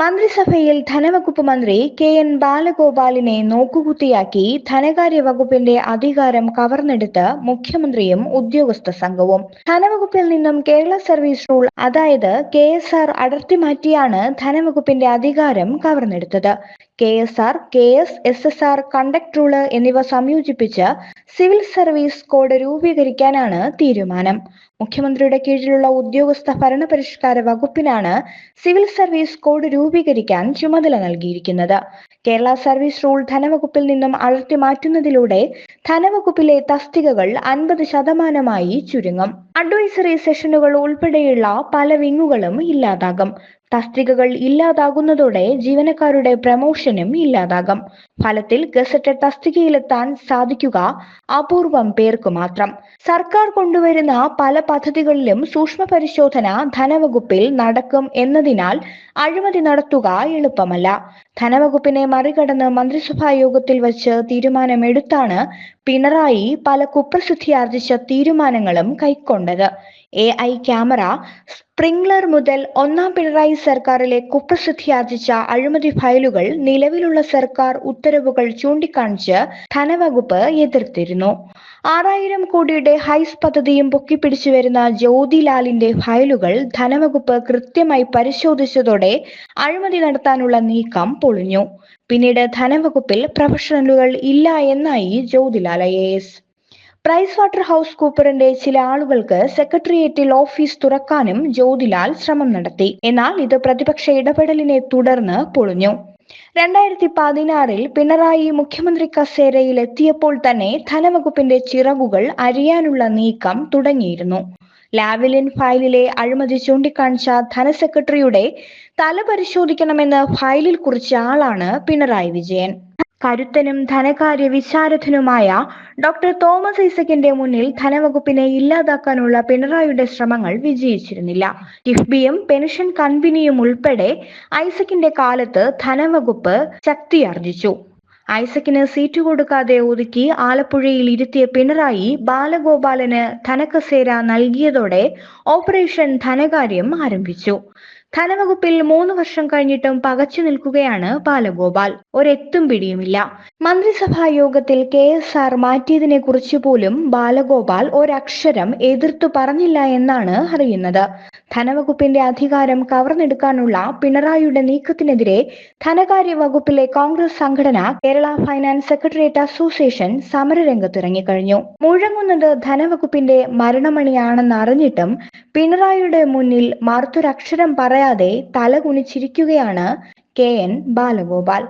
മന്ത്രിസഭയിൽ ധനവകുപ്പ് മന്ത്രി K N ബാലഗോപാലിനെ നോക്കുകുത്തിയാക്കി ധനകാര്യ വകുപ്പിന്റെ അധികാരം കവർന്നെടുത്ത് മുഖ്യമന്ത്രിയും ഉദ്യോഗസ്ഥ സംഘവും. ധനവകുപ്പിൽ നിന്നും കേരള സർവീസ് റൂൾ അതായത് കെ എസ് ആർ അടർത്തി മാറ്റിയാണ് ധനവകുപ്പിന്റെ അധികാരം കവർന്നെടുത്തത്. K S R K S S S R conduct rule എന്നിവ സംയോജിപ്പിച്ച് സിവിൽ സർവീസ് കോഡ് രൂപീകരിക്കാനാണ് തീരുമാനം. മുഖ്യമന്ത്രിയുടെ കീഴിലുള്ള ഉദ്യോഗസ്ഥ ഭരണപരിഷ്കാര വകുപ്പിനാണ് സിവിൽ സർവീസ് കോഡ് രൂപീകരിക്കാൻ ചുമതല നൽകിയിരിക്കുന്നത്. കേരള സർവീസ് റൂൾ ധനവകുപ്പിൽ നിന്നും അടർത്തി മാറ്റുന്നതിലൂടെ ധനവകുപ്പിലെ തസ്തികകൾ അൻപത് ശതമാനമായി ചുരുങ്ങും. അഡ്വൈസറി സെഷനുകൾ ഉൾപ്പെടെയുള്ള പല വിങ്ങുകളും ഇല്ലാതാകും. തസ്തികകൾ ഇല്ലാതാകുന്നതോടെ ജീവനക്കാരുടെ പ്രമോഷനും ഇല്ലാതാകും. ഫലത്തിൽ ഗസറ്റഡ് തസ്തികയിലെത്താൻ സാധിക്കുക അപൂർവം പേർക്ക് മാത്രം. സർക്കാർ കൊണ്ടുവരുന്ന പല പദ്ധതികളിലും സൂക്ഷ്മ പരിശോധന ധനവകുപ്പിൽ നടക്കും എന്നതിനാൽ അഴിമതി നടത്തുക എളുപ്പമല്ല. ധനവകുപ്പിനെ മറികടന്ന് മന്ത്രിസഭാ യോഗത്തിൽ വച്ച് തീരുമാനമെടുത്താണ് പിണറായി പല കുപ്രസിദ്ധിയാർജിച്ച തീരുമാനങ്ങളും കൈക്കൊണ്ടത്. എ ഐ ക്യാമറ സ്പ്രിംഗ്ലർ മുതൽ ഒന്നാം പിണറായി സർക്കാരിലെ കുപ്രസിദ്ധിയാർജിച്ച അഴിമതി ഫയലുകൾ നിലവിലുള്ള സർക്കാർ ഉത്തരവുകൾ ചൂണ്ടിക്കാണിച്ച് ധനവകുപ്പ് എതിർത്തിരുന്നു. ആറായിരം കോടിയുടെ ഹൈസ് പദ്ധതിയും പൊക്കിപ്പിടിച്ചു വരുന്ന ജ്യോതിലാലിന്റെ ഫയലുകൾ ധനവകുപ്പ് കൃത്യമായി പരിശോധിച്ചതോടെ അഴിമതി നടത്താനുള്ള നീക്കം പൊളിഞ്ഞു. പിന്നീട് ധനവകുപ്പിൽ പ്രൊഫഷണലുകൾ ഇല്ല എന്നായി Jyothilal I S. Price Water House കൂപ്പറിന്റെ ചില ആളുകൾക്ക് സെക്രട്ടേറിയറ്റിൽ ഓഫീസ് തുറക്കാനും ജ്യോതിലാൽ ശ്രമം നടത്തി. എന്നാൽ ഇത് പ്രതിപക്ഷ ഇടപെടലിനെ തുടർന്ന് പൊളിഞ്ഞു. രണ്ടായിരത്തി പതിനാറിൽ പിണറായി മുഖ്യമന്ത്രി കസേരയിൽ എത്തിയപ്പോൾ തന്നെ ധനവകുപ്പിന്റെ ചിറകുകൾ അരിയാനുള്ള നീക്കം തുടങ്ങിയിരുന്നു. ലാവലിൻ ഫയലിലെ അഴിമതി ചൂണ്ടിക്കാണിച്ച ധനസെക്രട്ടറിയുടെ തല പരിശോധിക്കണമെന്ന് ഫയലിൽ കുറിച്ച ആളാണ് പിണറായി വിജയൻ. കരുത്തനും ധനകാര്യ വിശാരഥനുമായ ഡോക്ടർ തോമസ് ഐസക്കിന്റെ മുന്നിൽ ധനവകുപ്പിനെ ഇല്ലാതാക്കാനുള്ള പിണറായിയുടെ ശ്രമങ്ങൾ വിജയിച്ചിരുന്നില്ല. കിഫ്ബിയും പെൻഷൻ കമ്പനിയും ഉൾപ്പെടെ ഐസക്കിന്റെ കാലത്ത് ധനവകുപ്പ് ശക്തിയാർജിച്ചു. ഐസക്കിന് സീറ്റ് കൊടുക്കാതെ ഒതുക്കി ആലപ്പുഴയിൽ ഇരുത്തിയ പിണറായി ബാലഗോപാലന് ധനക്കസേര നൽകിയതോടെ ഓപ്പറേഷൻ ധനകാര്യം ആരംഭിച്ചു. ധനവകുപ്പിൽ മൂന്ന് വർഷം കഴിഞ്ഞിട്ടും പകച്ചു നിൽക്കുകയാണ് ബാലഗോപാൽ. ഒരെത്തും പിടിയുമില്ല. മന്ത്രിസഭാ യോഗത്തിൽ കെ എസ് ആർ മാറ്റിയതിനെ കുറിച്ച് പോലും ബാലഗോപാൽ ഒരക്ഷരം എതിർത്തു പറഞ്ഞില്ല എന്നാണ് അറിയുന്നത്. ധനവകുപ്പിന്റെ അധികാരം കവർന്നെടുക്കാനുള്ള പിണറായിയുടെ നീക്കത്തിനെതിരെ ധനകാര്യ വകുപ്പിലെ കോൺഗ്രസ് സംഘടന കേരള ഫൈനാൻസ് സെക്രട്ടേറിയറ്റ് അസോസിയേഷൻ സമരരംഗത്തിറങ്ങിക്കഴിഞ്ഞു. മുഴങ്ങുന്നത് ധനവകുപ്പിന്റെ മരണമണിയാണെന്ന് അറിഞ്ഞിട്ടും പിണറായിയുടെ മുന്നിൽ മറുത്തൊരക്ഷരം പറയാതെ തലകുനിച്ചിരിക്കുകയാണ് കെ എൻ ബാലഗോപാൽ.